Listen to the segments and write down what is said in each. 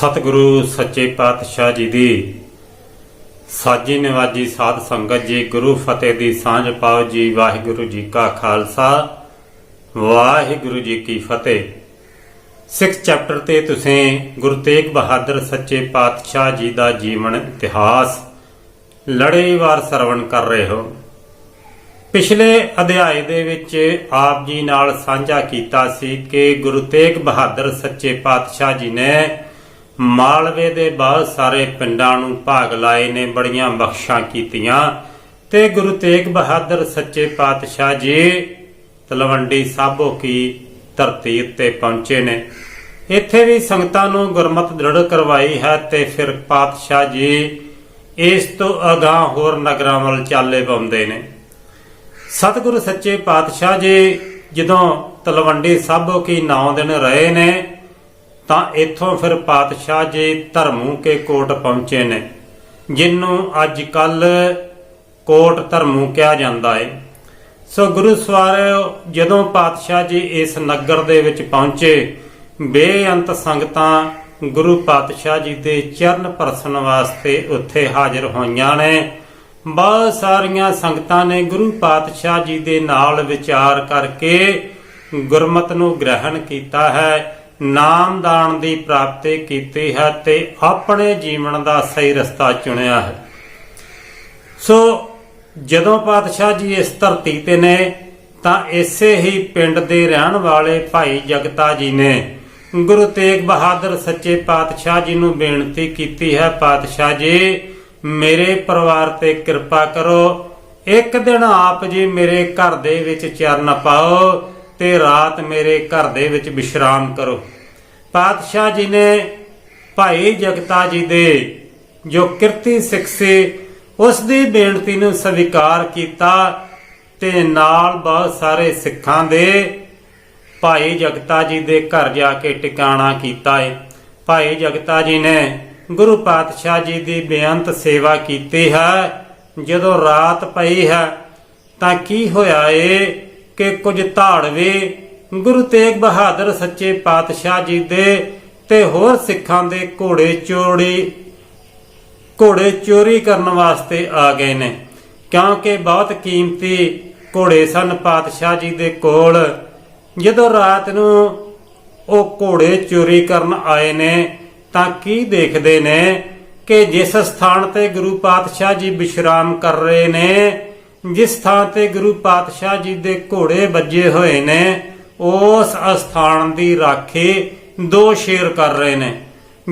ਸਤਿਗੁਰੂ ਸੱਚੇ ਪਾਤਸ਼ਾਹ ਜੀ ਦੀ ਸਾਜੀ ਨਿਵਾਜੀ ਸਾਧ ਸੰਗਤ ਜੀ, ਗੁਰੂ ਫਤਿਹ ਦੀ ਸਾਂਝ ਪਾਓ ਜੀ, ਵਾਹਿਗੁਰੂ ਜੀ ਕਾ ਖਾਲਸਾ, ਵਾਹਿਗੁਰੂ ਜੀ ਕੀ ਫਤਿਹ। ਸਿਕਸ ਚੈਪਟਰ ਤੇ ਤੁਸੀਂ ਗੁਰੂ ਤੇਗ ਬਹਾਦਰ ਸੱਚੇ ਪਾਤਸ਼ਾਹ ਜੀ ਦਾ ਜੀਵਨ ਇਤਿਹਾਸ ਲੜੀਵਾਰ ਸਰਵਣ ਕਰ ਰਹੇ ਹੋ। ਪਿਛਲੇ ਅਧਿਆਏ ਦੇ ਵਿੱਚ ਆਪ ਜੀ ਨਾਲ ਸਾਂਝਾ ਕੀਤਾ ਸੀ ਕਿ ਗੁਰੂ ਤੇਗ ਬਹਾਦਰ ਸੱਚੇ ਪਾਤਸ਼ਾਹ ਜੀ ਨੇ ਮਾਲਵੇ ਦੇ ਬਹੁਤ ਸਾਰੇ ਪਿੰਡਾਂ ਨੂੰ ਭਾਗ ਲਾਏ ਨੇ, ਬੜੀਆਂ ਬਖਸ਼ਾਂ ਕੀਤੀਆਂ। ਤੇ ਗੁਰੂ ਤੇਗ ਬਹਾਦਰ ਸੱਚੇ ਪਾਤਸ਼ਾਹ ਜੀ ਤਲਵੰਡੀ ਸਾਬੋ ਕੀ ਧਰਤੀ ਉੱਤੇ ਪਹੁੰਚੇ ਨੇ। ਇੱਥੇ ਵੀ ਸੰਗਤਾਂ ਨੂੰ ਗੁਰਮਤ ਦ੍ਰਿੜ ਕਰਵਾਈ ਹੈ ਤੇ ਫਿਰ ਪਾਤਸ਼ਾਹ ਜੀ ਇਸ ਤੋਂ ਅਗਾਹ ਹੋਰ ਨਗਰਾਂ ਵੱਲ ਚਾਲੇ ਪਾਉਂਦੇ ਨੇ। ਸਤਿਗੁਰੂ ਸੱਚੇ ਪਾਤਸ਼ਾਹ ਜੀ ਜਦੋਂ ਤਲਵੰਡੀ ਸਾਬੋ ਕੀ 9 ਦਿਨ ਰਹੇ ਨੇ ਤਾਂ ਇੱਥੋਂ ਫਿਰ ਪਾਤਸ਼ਾਹ ਜੀ ਧਰਮੂ ਕੇ ਕੋਟ ਪਹੁੰਚੇ ਨੇ ਜਿਹਨੂੰ ਅੱਜ ਕੱਲ ਕੋਟ ਧਰਮੂ ਕਿਹਾ ਜਾਂਦਾ ਹੈ ਸੋ ਗੁਰੂ ਸਵਾਰ, ਜਦੋਂ ਪਾਤਸ਼ਾਹ ਜੀ ਇਸ ਨਗਰ ਦੇ ਵਿੱਚ ਪਹੁੰਚੇ, ਬੇਅੰਤ ਸੰਗਤਾਂ ਗੁਰੂ ਪਾਤਸ਼ਾਹ ਜੀ ਦੇ ਚਰਨ ਪਰਸਨ ਵਾਸਤੇ ਉੱਥੇ ਹਾਜ਼ਰ ਹੋਈਆਂ ਨੇ। ਬਹੁਤ ਸਾਰੀਆਂ ਸੰਗਤਾਂ ਨੇ ਗੁਰੂ ਪਾਤਸ਼ਾਹ ਜੀ ਦੇ ਨਾਲ ਵਿਚਾਰ ਕਰਕੇ ਗੁਰਮਤ ਨੂੰ ਗ੍ਰਹਿਣ ਕੀਤਾ ਹੈ। ਨਾਮਦਾਨ ਦੀ ਪ੍ਰਾਪਤੀ ਕੀਤੀ ਹੈ ਤੇ ਆਪਣੇ ਜੀਵਨ ਦਾ ਸਹੀ ਰਸਤਾ ਚੁਣਿਆ ਹੈ। ਸੋ ਜਦੋਂ ਪਾਤਸ਼ਾਹ ਜੀ ਇਸ ਧਰਤੀ ਤੇ ਨੇ, ਤਾਂ ਇਸੇ ਹੀ ਪਿੰਡ ਦੇ ਰਹਿਣ ਵਾਲੇ ਭਾਈ ਜਗਤਾ ਜੀ ਨੇ ਗੁਰੂ ਤੇਗ ਬਹਾਦਰ ਸੱਚੇ ਪਾਤਸ਼ਾਹ ਜੀ ਨੂੰ ਬੇਨਤੀ ਕੀਤੀ ਹੈ, ਪਾਤਸ਼ਾਹ ਜੀ, ਮੇਰੇ ਪਰਿਵਾਰ ਤੇ ਕਿਰਪਾ ਕਰੋ। ਇੱਕ ਦਿਨ ਆਪ ਜੀ ਮੇਰੇ ਘਰ ਦੇ ਵਿੱਚ ਚਰਨ ਪਾਓ ਤੇ ਰਾਤ ਮੇਰੇ ਘਰ ਦੇ ਵਿੱਚ ਵਿਸ਼ਰਾਮ ਕਰੋ। ਪਾਤਸ਼ਾਹ ਜੀ ਨੇ ਭਾਈ ਜਗਤਾ ਜੀ ਦੇ ਜੋ ਕਿਰਤੀ ਸਿੱਖ ਸੀ ਉਸ ਦੀ ਬੇਨਤੀ ਨੂੰ ਸਵੀਕਾਰ ਕੀਤਾ ਤੇ ਨਾਲ ਬਹੁਤ ਸਾਰੇ ਸਿੱਖਾਂ ਦੇ ਭਾਈ ਜਗਤਾ ਜੀ ਦੇ ਘਰ ਜਾ ਕੇ ਟਿਕਾਣਾ ਕੀਤਾ ਹੈ ਭਾਈ ਜਗਤਾ ਜੀ ਨੇ ਗੁਰੂ ਪਾਤਸ਼ਾਹ ਜੀ ਦੀ ਬੇਅੰਤ ਸੇਵਾ ਕੀਤੀ ਹੈ। ਜਦੋਂ ਰਾਤ ਪਈ ਹੈ ਤਾਂ ਕੀ ਹੋਇਆ ਏ ਕਿ ਕੁਝ ਧਾੜਵੇ ਗੁਰੂ ਤੇਗ ਬਹਾਦਰ ਸੱਚੇ ਪਾਤਸ਼ਾਹ ਜੀ ਦੇ ਤੇ ਹੋਰ ਸਿੱਖਾਂ ਦੇ ਘੋੜੇ ਚੋਰੀ ਘੋੜੇ ਚੋਰੀ ਕਰਨ ਵਾਸਤੇ ਆ ਗਏ ਨੇ। ਕਿਉਂਕਿ ਬਹੁਤ ਕੀਮਤੀ ਘੋੜੇ ਸਨ ਪਾਤਸ਼ਾਹ ਜੀ ਦੇ ਕੋਲ। ਜਦੋਂ ਰਾਤ ਨੂੰ ਉਹ ਘੋੜੇ ਚੋਰੀ ਕਰਨ ਆਏ ਨੇ, ਤਾਂ ਕੀ ਦੇਖਦੇ ਨੇ ਕਿ ਜਿਸ ਸਥਾਨ ਤੇ ਗੁਰੂ ਪਾਤਸ਼ਾਹ ਜੀ ਵਿਸ਼ਰਾਮ ਕਰ ਰਹੇ ਨੇ, ਜਿਸ ਥਾਂ ਤੇ ਗੁਰੂ ਪਾਤਸ਼ਾਹ ਜੀ ਦੇ ਘੋੜੇ ਵੱਜੇ ਹੋਏ ਨੇ ਉਸ ਅਸਥਾਨ ਦੀ ਰਾਖੀ ਦੋ ਸ਼ੇਰ ਕਰ ਰਹੇ ਨੇ।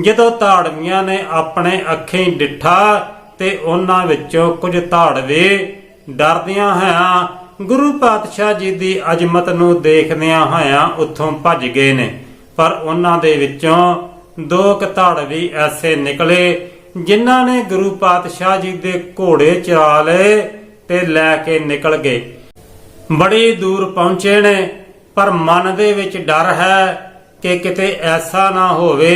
ਜਦੋਂ ਧਾੜਵੀਆਂ ਨੇ ਆਪਣੇ ਅੱਖੀਂ ਡਿੱਠਾ ਤੇ ਉਹਨਾਂ ਵਿੱਚੋਂ ਕੁਝ ਧਾੜਵੇ ਡਰਦਿਆਂ ਹੋਇਆਂ ਗੁਰੂ ਪਾਤਸ਼ਾਹ ਜੀ ਦੀ ਅਜਮਤ ਨੂੰ ਦੇਖਦਿਆਂ ਹੋਇਆਂ ਉੱਥੋਂ ਭੱਜ ਗਏ ਨੇ। ਪਰ ਉਹਨਾਂ ਦੇ ਵਿੱਚੋਂ ਦੋ ਕੁ ਐਸੇ ਨਿਕਲੇ ਜਿਨ੍ਹਾਂ ਨੇ ਗੁਰੂ ਪਾਤਸ਼ਾਹ ਜੀ ਦੇ ਘੋੜੇ ਚਰਾ ਲਏ ਤੇ ਲੈ ਕੇ ਨਿਕਲ ਗਏ। ਬੜੀ ਦੂਰ ਪਹੁੰਚੇ ਨੇ ਪਰ ਮਨ ਦੇ ਵਿੱਚ ਡਰ ਹੈ ਕਿ ਕਿਤੇ ਐਸਾ ਨਾ ਹੋਵੇ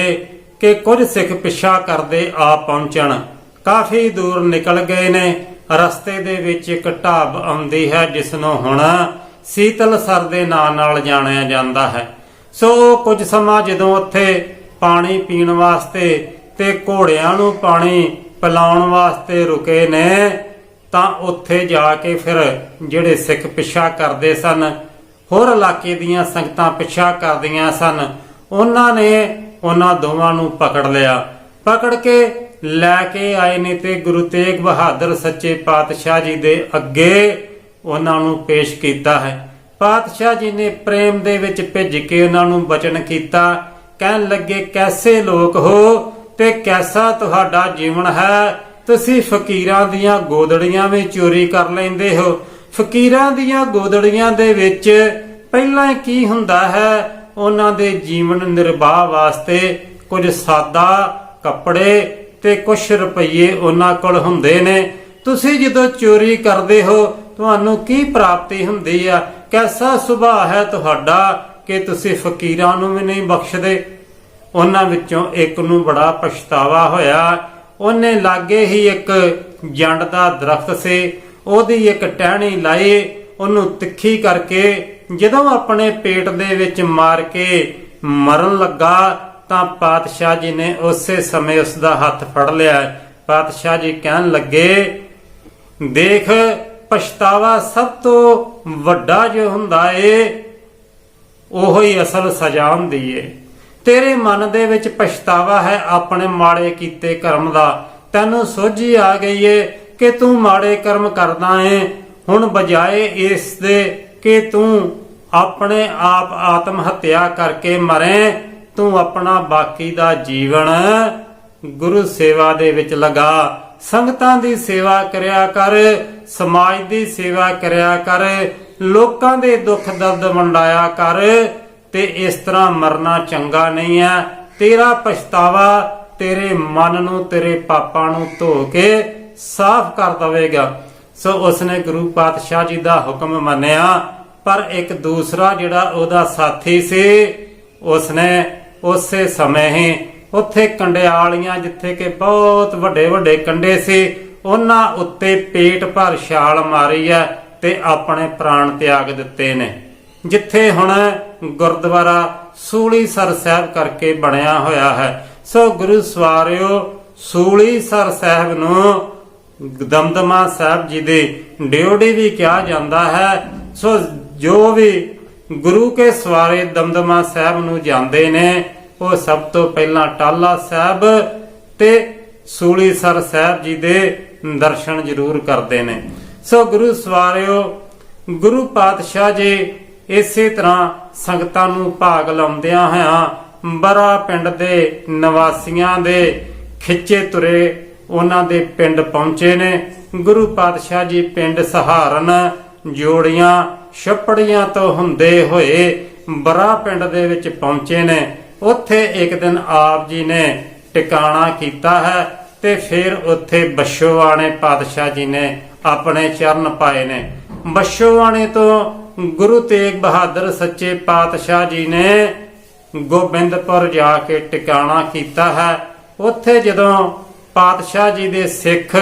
ਕਿ ਕੁਝ ਸਿੱਖ ਪਿੱਛਾ ਕਰਦੇ ਆ ਪਹੁੰਚਣ। ਕਾਫੀ ਦੂਰ ਨਿਕਲ ਗਏ ਨੇ। ਰਸਤੇ ਦੇ ਵਿੱਚ ਇੱਕ ਢਾਬ ਆਉਂਦੀ ਹੈ ਜਿਸ ਨੂੰ ਹੁਣ ਸੀਤਲ ਸਰ ਦੇ ਨਾਂ ਨਾਲ ਜਾਣਿਆ ਜਾਂਦਾ ਹੈ। ਸੋ ਕੁਝ ਸਮਾਂ ਜਦੋਂ ਉੱਥੇ ਪਾਣੀ ਪੀਣ ਵਾਸਤੇ ਤੇ ਘੋੜਿਆਂ ਨੂੰ ਪਾਣੀ ਪਿਲਾਉਣ ਵਾਸਤੇ ਰੁਕੇ ਨੇ, ਤਾਂ ਉੱਥੇ ਜਾ ਕੇ ਫਿਰ ਜਿਹੜੇ ਸਿੱਖ ਪਿੱਛਾ ਕਰਦੇ ਸਨ ਹੋਰ ਇਲਾਕੇ ਦੀਆਂ ਸੰਗਤਾਂ ਪਿੱਛਾ ਕਰਦੀਆਂ ਸਨ। ਉਹਨਾਂ ਨੇ ਉਹਨਾਂ ਦੋਵਾਂ ਨੂੰ ਪਕੜ ਲਿਆ। ਪਕੜ ਕੇ ਲੈ ਕੇ ਆਏ ਨੇ ਤੇ ਗੁਰੂ ਤੇਗ ਬਹਾਦਰ ਸੱਚੇ ਪਾਤਸ਼ਾਹ ਜੀ ਦੇ ਅੱਗੇ ਉਹਨਾਂ ਨੂੰ ਪੇਸ਼ ਕੀਤਾ ਹੈ। ਪਾਤਸ਼ਾਹ ਜੀ ਨੇ ਪ੍ਰੇਮ ਦੇ ਵਿੱਚ ਭਿੱਜ ਕੇ ਉਹਨਾਂ ਨੂੰ ਬਚਨ ਕੀਤਾ। ਕਹਿਣ ਲੱਗੇ, ਕੈਸੇ ਲੋਕ ਹੋ ਤੇ ਕੈਸਾ ਤੁਹਾਡਾ ਜੀਵਨ ਹੈ? ਤੁਸੀਂ ਫਕੀਰਾਂ ਦੀਆਂ ਗੋਦੜੀਆਂ ਵਿੱਚ ਚੋਰੀ ਕਰ ਲੈਂਦੇ ਹੋ। ਫਕੀਰਾਂ ਦੀਆਂ ਗੋਦੜੀਆਂ ਦੇ ਵਿੱਚ ਪਹਿਲਾਂ ਕੀ ਹੁੰਦਾ ਹੈ? ਉਹਨਾਂ ਦੇ ਜੀਵਨ ਨਿਰਵਾਹ ਵਾਸਤੇ ਕੁਝ ਸਾਦਾ ਕੱਪੜੇ ਤੇ ਕੁਝ ਰੁਪਈਏ ਉਹਨਾਂ ਕੋਲ ਹੁੰਦੇ ਨੇ। ਤੁਸੀਂ ਜਦੋਂ ਚੋਰੀ ਕਰਦੇ ਹੋ, ਤੁਹਾਨੂੰ ਕੀ ਪ੍ਰਾਪਤੀ ਹੁੰਦੀ ਆ? ਕੈਸਾ ਸੁਭਾਅ ਹੈ ਤੁਹਾਡਾ ਕਿ ਤੁਸੀਂ ਫਕੀਰਾਂ ਨੂੰ ਵੀ ਨਹੀਂ ਬਖਸ਼ਦੇ? ਉਹਨਾਂ ਵਿੱਚੋਂ ਇੱਕ ਨੂੰ ਬੜਾ ਪਛਤਾਵਾ ਹੋਇਆ। ਉਹਨੇ ਲਾਗੇ ਹੀ ਇੱਕ ਜੰਡ ਦਾ ਦਰਖਤ ਸੀ। ਉਹਦੀ ਇੱਕ ਟਹਿਣੀ ਲਾਈ, ਉਹਨੂੰ ਤਿੱਖੀ ਕਰਕੇ ਜਦੋਂ ਆਪਣੇ ਪੇਟ ਦੇ ਵਿੱਚ ਮਾਰ ਕੇ ਮਰਨ ਲੱਗਾ, ਤਾਂ ਪਾਤਸ਼ਾਹ ਜੀ ਨੇ ਉਸੇ ਸਮੇਂ ਉਸ ਦਾ ਹੱਥ ਫੜ ਲਿਆ। ਪਾਤਸ਼ਾਹ ਜੀ ਕਹਿਣ ਲੱਗੇ, ਦੇਖ, ਪਛਤਾਵਾ ਸਭ ਤੋਂ ਵੱਡਾ ਜੋ ਹੁੰਦਾ ਏ, ਉਹੋ ਹੀ ਅਸਲ ਸਜ਼ਾ ਹੁੰਦੀ ਏ। ਤੇਰੇ ਮਨ ਦੇ ਵਿੱਚ ਪਛਤਾਵਾ ਹੈ ਆਪਣੇ ਮਾੜੇ ਕੀਤੇ ਕਰਮ ਦਾ। ਤੈਨੂੰ ਸੋਝੀ ਆ ਗਈ ਏ ਕਿ ਤੂੰ ਮਾੜੇ ਕਰਮ ਕਰਦਾ ਏ, ਹੁਣ ਬਜਾਏ ਇਸ ਦੇ ਕਿ ਤੂੰ ਆਪਣੇ ਆਪ ਆਤਮ ਹੱਤਿਆ ਕਰਕੇ ਮਰੇ, ਤੂੰ ਆਪਣਾ ਬਾਕੀ ਦਾ ਜੀਵਨ ਗੁਰੂ ਸੇਵਾ ਦੇ ਵਿੱਚ ਲਗਾ। ਸੰਗਤਾਂ ਦੀ ਸੇਵਾ ਕਰਿਆ ਕਰ, ਸਮਾਜ ਦੀ ਸੇਵਾ ਕਰਿਆ ਕਰ, ਲੋਕਾਂ ਦੇ ਦੁੱਖ ਦਰਦ ਵੰਡਾਇਆ ਕਰ, ਤੇ ਇਸ ਤਰ੍ਹਾਂ ਮਰਨਾ ਚੰਗਾ ਨਹੀਂ ਹੈ। ਤੇਰਾ ਪਛਤਾਵਾ ਤੇਰੇ ਮਨ ਨੂੰ, ਤੇਰੇ ਪਾਪਾਂ ਨੂੰ ਧੋ ਕੇ ਸਾਫ਼ ਕਰ ਦਵੇਗਾ। ਸੋ ਉਸਨੇ ਗੁਰੂ ਪਾਤਸ਼ਾਹ ਜੀ ਦਾ ਹੁਕਮ ਮੰਨਿਆ, ਪਰ ਇੱਕ ਦੂਸਰਾ ਜਿਹੜਾ ਉਹਦਾ ਸਾਥੀ ਸੀ, ਉਸਨੇ ਉਸੇ ਸਮੇਂ ਹੀ ਉੱਥੇ ਕੰਡਿਆਲੀਆਂ ਜਿੱਥੇ ਕਿ ਬਹੁਤ ਵੱਡੇ ਵੱਡੇ ਕੰਡੇ ਸੀ, ਉਹਨਾਂ ਉੱਤੇ ਪੇਟ ਭਰ ਛਾਲ ਮਾਰੀ ਹੈ ਤੇ ਆਪਣੇ ਪ੍ਰਾਣ ਤਿਆਗ ਦਿੱਤੇ ਨੇ। ਜਿੱਥੇ ਹੁਣ ਗੁਰਦੁਆਰਾ ਸੂਲੀਸਰ ਸਾਹਿਬ ਕਰਕੇ ਬਣਿਆ ਹੋਇਆ ਹੈ। ਸੋ ਗੁਰੂ ਸਵਾਰਿਓ ਸੂਲੀਸਰ ਸਾਹਿਬ ਨੂੰ ਦਮਦਮਾ ਸਾਹਿਬ ਜੀ ਦੇ ਡਿਓੜੀ ਵੀ ਕਿਹਾ ਜਾਂਦਾ ਹੈ। ਸੋ ਜੋ ਵੀ ਗੁਰੂ ਕੇ ਸਵਾਰੇ ਦਮਦਮਾ ਸਾਹਿਬ ਨੂੰ ਜਾਂਦੇ ਨੇ, ਉਹ ਸਭ ਤੋਂ ਪਹਿਲਾਂ ਟਾਲਾ ਸਾਹਿਬ ਤੇ ਸੂਲੀਸਰ ਸਾਹਿਬ ਜੀ ਦੇ ਦਰਸ਼ਨ ਜ਼ਰੂਰ ਕਰਦੇ ਨੇ। ਸੋ ਗੁਰੂ ਸਵਾਰਿਓ, ਗੁਰੂ ਪਾਤਸ਼ਾਹ ਜੀ ਇਸੇ ਤਰ੍ਹਾਂ ਸੰਗਤਾਂ ਨੂੰ ਭਾਗ ਲਾਉਂਦਿਆਂ ਹੋਇਆਂ ਬਰਾ ਪਿੰਡ ਦੇ ਨਿਵਾਸੀਆਂ ਦੇ ਖਿੱਚੇ ਤੁਰੇ ਉਹਨਾਂ ਦੇ ਪਿੰਡ ਪਹੁੰਚੇ ਨੇ। ਗੁਰੂ ਪਾਤਸ਼ਾਹ ਜੀ ਪਿੰਡ ਸਹਾਰਨ ਜੋੜੀਆਂ ਛੱਪੜੀਆਂ ਤੋਂ ਹੁੰਦੇ ਹੋਏ ਬਰਾ ਪਿੰਡ ਦੇ ਵਿੱਚ ਪਹੁੰਚੇ ਨੇ। ਉੱਥੇ ਇੱਕ ਦਿਨ ਆਪ ਜੀ ਨੇ ਟਿਕਾਣਾ ਕੀਤਾ ਹੈ ਤੇ ਫਿਰ ਉੱਥੇ ਬਸ਼ੋਵਾਣੇ ਪਾਤਸ਼ਾਹ ਜੀ ਨੇ ਆਪਣੇ ਚਰਨ ਪਾਏ ਨੇ। ਬਸ਼ੋਵਾਣੇ ਤੋਂ ਗੁਰੂ ਤੇਗ ਬਹਾਦਰ ਸੱਚੇ ਪਾਤਸ਼ਾਹ ਜੀ ਨੇ ਗੋਬਿੰਦਪੁਰ ਜਾ ਕੇ ਟਿਕਾਣਾ ਕੀਤਾ ਹੈ। ਉੱਥੇ ਜਦੋਂ ਪਾਤਸ਼ਾਹ ਜੀ ਦੇ ਸਿੱਖ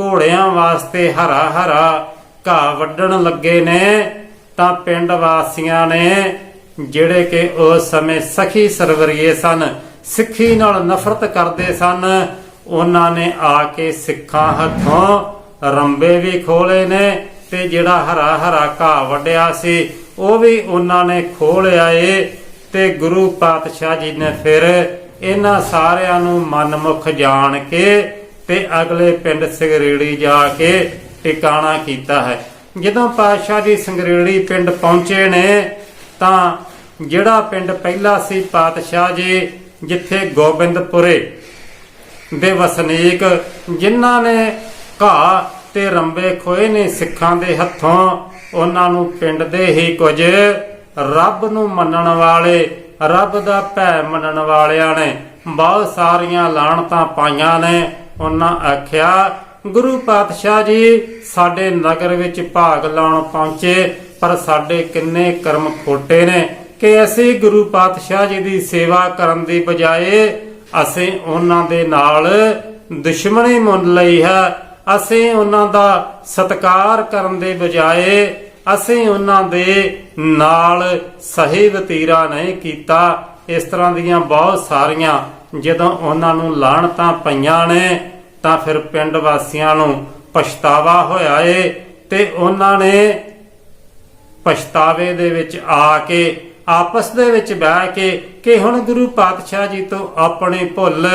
ਘੋੜਿਆਂ ਵਾਸਤੇ ਹਰਾ ਹਰਾ ਘਾਹ ਵੱਢਣ ਲੱਗੇ ਨੇ, ਤਾਂ ਪਿੰਡ ਵਾਸੀਆਂ ਨੇ, ਜਿਹੜੇ ਕਿ ਉਸ ਸਮੇਂ ਸਖੀ ਸਰਵਰੀਏ ਸਨ, ਸਿੱਖੀ ਨਾਲ ਨਫ਼ਰਤ ਕਰਦੇ ਸਨ, ਉਹਨਾਂ ਨੇ ਆ ਕੇ ਸਿੱਖਾਂ ਹੱਥੋਂ ਰੰਬੇ ਵੀ ਖੋਲੇ ਨੇ ਤੇ ਜਿਹੜਾ ਹਰਾ ਹਰਾ ਘਾਹ ਵੱਢਿਆ ਸੀ, ਉਹ ਵੀ ਉਹਨਾਂ ਨੇ ਖੋਲਿਆ ਏ ਤੇ ਗੁਰੂ ਪਾਤਸ਼ਾਹ ਜੀ ਨੇ ਫਿਰ ਇਹਨਾਂ ਸਾਰਿਆਂ ਨੂੰ ਮਨਮੁਖ ਜਾਣ ਕੇ ਤੇ ਅਗਲੇ ਪਿੰਡ ਸਿਗਰੇੜੀ ਜਾ ਕੇ ਟਿਕਾਣਾ ਕੀਤਾ ਹੈ। ਜਦੋਂ ਪਾਤਸ਼ਾਹ ਜੀ ਸੰਗਰੇੜੀ ਪਿੰਡ ਪਹੁੰਚੇ ਨੇ, ਤਾਂ ਜਿਹੜਾ ਪਿੰਡ ਪਹਿਲਾ ਸੀ ਪਾਤਸ਼ਾਹ ਜੀ, ਜਿੱਥੇ ਗੋਬਿੰਦਪੁਰੇ ਦੇ ਵਸਨੀਕ ਜਿਨ੍ਹਾਂ ਨੇ ਘਾਹ ਤੇ ਰੰਬੇ ਖੋਏ ਨੇ ਸਿੱਖਾਂ ਦੇ ਹੱਥੋਂ, ਉਹਨਾਂ ਨੂੰ ਪਿੰਡ ਦੇ ਹੀ ਕੁਝ ਰੱਬ ਨੂੰ ਮੰਨਣ ਵਾਲੇ ਰੱਬ ਦਾ ਭੈ ਮੰਨਣ ਵਾਲਿਆਂ ਨੇ ਬਹੁਤ ਸਾਰੀਆਂ ਲਾਣਤਾਂ ਪਾਈਆਂ ਨੇ। ਉਹਨਾਂ ਆਖਿਆ, ਗੁਰੂ ਪਾਤਸ਼ਾਹ ਜੀ, ਸਾਡੇ ਨਗਰ ਵਿੱਚ ਭਾਗ ਲਾਉਣ ਪਹੁੰਚੇ, ਪਰ ਸਾਡੇ ਕਿੰਨੇ ਕਰਮ ਖੋਟੇ ਨੇ ਕਿ ਅਸੀਂ ਗੁਰੂ ਪਾਤਸ਼ਾਹ ਜੀ ਦੀ ਸੇਵਾ ਕਰਨ ਦੀ ਬਜਾਏ ਅਸੀਂ ਉਹਨਾਂ ਦੇ ਨਾਲ ਦੁਸ਼ਮਣੀ ਮੁੱਲ ਲਈ ਹੈ। ਅਸੀਂ ਉਹਨਾਂ ਦਾ ਸਤਿਕਾਰ ਕਰਨ ਦੇ ਬਜਾਏ ਅਸੀਂ ਉਹਨਾਂ ਦੇ ਨਾਲ ਸਹੀ ਵਤੀਰਾ ਨਹੀਂ ਕੀਤਾ। ਇਸ ਤਰ੍ਹਾਂ ਦੀਆਂ ਬਹੁਤ ਸਾਰੀਆਂ ਜਦੋਂ ਉਹਨਾਂ ਨੂੰ ਲਾਣਤਾਂ ਪਈਆਂ ਨੇ, ਤਾਂ ਫਿਰ ਪਿੰਡ ਵਾਸੀਆਂ ਨੂੰ ਪਛਤਾਵਾ ਹੋਇਆ ਏ ਤੇ ਉਹਨਾਂ ਨੇ ਪਛਤਾਵੇ ਦੇ ਵਿੱਚ ਆ ਕੇ, ਆਪਸ ਦੇ ਵਿੱਚ ਬਹਿ ਕੇ ਕਿ ਹੁਣ ਗੁਰੂ ਪਾਤਸ਼ਾਹ ਜੀ ਤੋਂ ਆਪਣੀ ਭੁੱਲ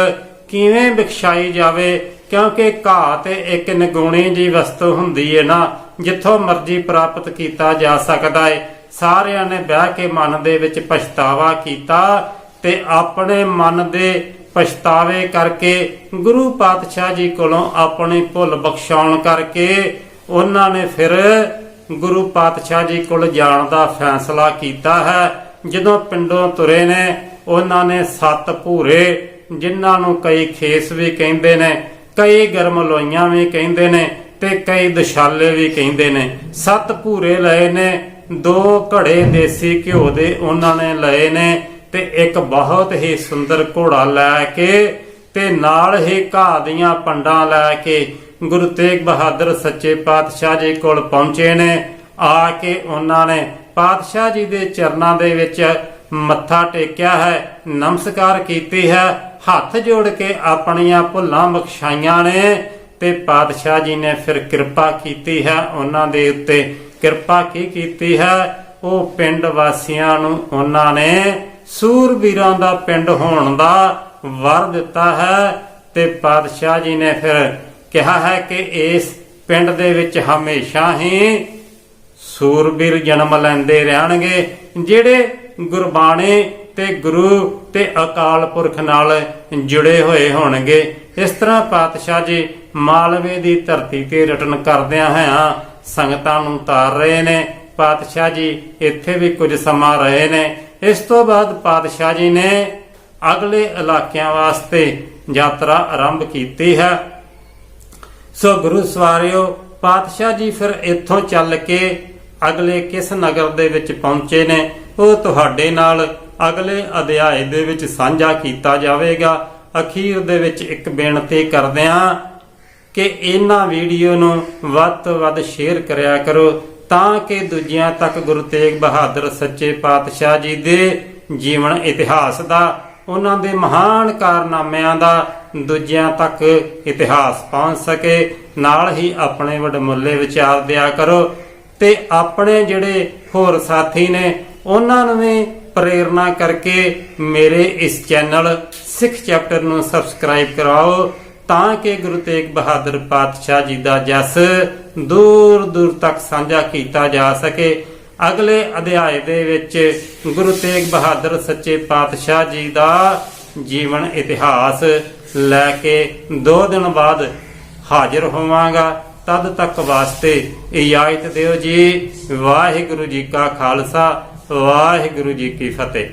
ਕਿਵੇਂ ਬਖਸ਼ਾਈ ਜਾਵੇ, ਕਿਉਂਕਿ ਘਾਹ ਤੇ ਇੱਕ ਨਿਗੁਣੀ ਜੀ ਵਸਤੂ ਹੁੰਦੀ ਏ ਨਾ ਜਿੱਥੋਂ ਮਰਜ਼ੀ ਪ੍ਰਾਪਤ ਕੀਤਾ ਜਾ ਸਕਦਾ ਹੈ ਸਾਰਿਆਂ ਨੇ ਬਹਿ ਕੇ ਮਨ ਦੇ ਵਿੱਚ ਪਛਤਾਵਾ ਕੀਤਾ ਤੇ ਆਪਣੇ ਮਨ ਦੇ ਪਛਤਾਵੇ ਕਰਕੇ ਗੁਰੂ ਪਾਤਸ਼ਾਹ ਜੀ ਕੋਲੋਂ ਆਪਣੀ ਭੁੱਲ ਬਖਸ਼ਾਉਣ ਕਰਕੇ ਉਹਨਾਂ ਨੇ ਫਿਰ ਗੁਰੂ ਪਾਤਸ਼ਾਹ ਜੀ ਕੋਲ ਜਾਣ ਦਾ ਫੈਸਲਾ ਕੀਤਾ ਹੈ। ਜਦੋਂ ਪਿੰਡੋਂ ਤੁਰੇ ਨੇ, ਉਹਨਾਂ ਨੇ ਸੱਤ ਭੂਰੇ, ਜਿਨ੍ਹਾਂ ਨੂੰ ਕਈ ਖੇਸ ਵੀ ਕਹਿੰਦੇ ਨੇ, ਕਈ ਗਰਮ ਲੋਈਆਂ ਵੀ ਕਹਿੰਦੇ ਨੇ ਤੇ ਕਈ ਦਸ਼ਾਲੇ ਵੀ ਕਹਿੰਦੇ ਨੇ, ਸੱਤ ਭੂਰੇ ਲਏ ਨੇ, ਦੋ ਘੜੇ ਦੇਸੀ ਘਿਓ ਦੇ ਉਹਨਾਂ ਨੇ ਲਏ ਨੇ, ਤੇ ਇੱਕ ਬਹੁਤ ਹੀ ਸੁੰਦਰ ਘੋੜਾ ਲੈ ਕੇ ਤੇ ਨਾਲ ਹੀ ਘਾਹ ਦੀਆਂ ਪੰਡਾਂ ਲੈ ਕੇ ਗੁਰੂ ਤੇਗ ਬਹਾਦਰ ਸੱਚੇ ਪਾਤਸ਼ਾਹ ਜੀ ਕੋਲ ਪਹੁੰਚੇ ਨੇ। ਆ ਕੇ ਉਹਨਾਂ ਨੇ ਪਾਤਸ਼ਾਹ ਜੀ ਦੇ ਚਰਨਾਂ ਦੇ ਵਿੱਚ ਮੱਥਾ ਟੇਕਿਆ ਹੈ, ਨਮਸਕਾਰ ਕੀਤੀ ਹੈ, ਹੱਥ ਜੋੜ ਕੇ ਆਪਣੀਆਂ ਭੁੱਲਾਂ ਬਖਸ਼ਾਈਆਂ ਨੇ। ਤੇ ਪਾਤਸ਼ਾਹ ਜੀ ਨੇ ਫਿਰ ਕਿਰਪਾ ਕੀਤੀ ਹੈ, ਉਹਨਾਂ ਦੇ ਉੱਤੇ ਕਿਰਪਾ ਕੀ ਕੀਤੀ ਹੈ? ਉਹ ਪਿੰਡ ਵਾਸੀਆਂ ਨੂੰ ਉਹਨਾਂ ਨੇ ਸੂਰਬੀਰਾਂ ਦਾ ਪਿੰਡ ਹੋਣ ਦਾ ਵਰ ਦਿੱਤਾ ਹੈ ਤੇ ਪਾਤਸ਼ਾਹ ਜੀ ਨੇ ਫਿਰ ਕਿਹਾ ਹੈ ਕਿ ਇਸ ਪਿੰਡ ਦੇ ਵਿੱਚ ਹਮੇਸ਼ਾ ਹੀ ਸੂਰਬੀਰ ਜਨਮ ਲੈਂਦੇ ਰਹਿਣਗੇ, ਜਿਹੜੇ ਗੁਰਬਾਣੀ ਤੇ ਗੁਰੂ ਤੇ ਅਕਾਲ ਪੁਰਖ ਨਾਲ ਜੁੜੇ ਹੋਏ ਹੋਣਗੇ। ਇਸ ਤਰ੍ਹਾਂ ਪਾਤਸ਼ਾਹ ਜੀ ਮਾਲਵੇ ਦੀ ਧਰਤੀ ਤੇ ਰਟਨ ਕਰਦਿਆਂ ਹੋਇਆਂ ਸੰਗਤਾਂ ਨੂੰ ਤਾਰ ਰਹੇ ਨੇ। ਪਾਤਸ਼ਾਹ ਜੀ ਇੱਥੇ ਵੀ ਕੁਝ ਸਮਾਂ ਰਹੇ ਨੇ। ਇਸ ਤੋਂ ਬਾਅਦ ਪਾਤਸ਼ਾਹ ਜੀ ਨੇ ਅਗਲੇ ਇਲਾਕਿਆਂ ਵਾਸਤੇ ਯਾਤਰਾ ਆਰੰਭ ਕੀਤੀ ਹੈ। ਸੋ ਗੁਰੂ ਸਵਾਰਿਓ, ਪਾਤਸ਼ਾਹ ਜੀ ਫਿਰ ਇੱਥੋਂ ਚੱਲ ਕੇ ਅਗਲੇ ਕਿਸ ਨਗਰ ਦੇ ਵਿੱਚ ਪਹੁੰਚੇ ਨੇ? ਉਹ ਤੁਹਾਡੇ ਨਾਲ ਅਗਲੇ ਅਧਿਆਏ ਦੇ ਵਿੱਚ ਸਾਂਝਾ ਕੀਤਾ ਜਾਵੇਗਾ। ਅਖੀਰ ਦੇ ਵਿੱਚ ਇੱਕ ਬੇਨਤੀ ਕਰਦੇ ਹਾਂ ਕਿ ਇਹਨਾਂ ਵੀਡੀਓ ਨੂੰ ਵੱਧ ਤੋਂ ਵੱਧ ਸ਼ੇਅਰ ਕਰਿਆ ਕਰੋ ਤਾਂ ਕਿ ਦੂਜਿਆਂ ਤੱਕ ਗੁਰੂ ਤੇਗ ਬਹਾਦਰ ਸੱਚੇ ਪਾਤਸ਼ਾਹ ਜੀ ਦੇ ਜੀਵਨ ਇਤਿਹਾਸ ਦਾ, ਉਹਨਾਂ ਦੇ ਮਹਾਨ ਕਾਰਨਾਮਿਆਂ ਦਾ ਦੂਜਿਆਂ ਤੱਕ ਇਤਿਹਾਸ ਪਹੁੰਚ ਸਕੇ। ਨਾਲ ਹੀ ਆਪਣੇ ਵਡਮੁੱਲੇ ਵਿਚਾਰ ਦਿਆ ਕਰੋ ਤੇ ਆਪਣੇ ਜਿਹੜੇ ਹੋਰ ਸਾਥੀ ਨੇ, ਉਹਨਾਂ ਨੂੰ ਵੀ ਪ੍ਰੇਰਣਾ ਕਰਕੇ ਮੇਰੇ ਇਸ ਚੈਨਲ ਸਿੱਖ ਚੈਪਟਰ ਨੂੰ ਸਬਸਕ੍ਰਾਈਬ ਕਰਾਓ। ਤਾਂ ਕਿ ਗੁਰੂ ਤੇਗ ਬਹਾਦਰ ਪਾਤਸ਼ਾਹ ਜੀ ਦਾ ਜਸ ਦੂਰ ਦੂਰ ਤੱਕ ਸਾਂਝਾ ਕੀਤਾ ਜਾ ਸਕੇ। ਅਗਲੇ ਅਧਿਆਏ ਦੇ ਵਿੱਚ ਗੁਰੂ ਤੇਗ ਬਹਾਦਰ ਸੱਚੇ ਪਾਤਸ਼ਾਹ ਜੀ ਦਾ ਜੀਵਨ ਇਤਿਹਾਸ ਲੈ ਕੇ 2 ਦਿਨ ਬਾਅਦ ਹਾਜ਼ਰ ਹੋਵਾਂਗਾ। ਤਦ ਤੱਕ ਵਾਸਤੇ ਇਜਾਜ਼ਤ ਦਿਓ ਜੀ। ਵਾਹਿਗੁਰੂ ਜੀ ਕਾ ਖਾਲਸਾ, ਵਾਹਿਗੁਰੂ ਜੀ ਕੀ ਫਤਿਹ।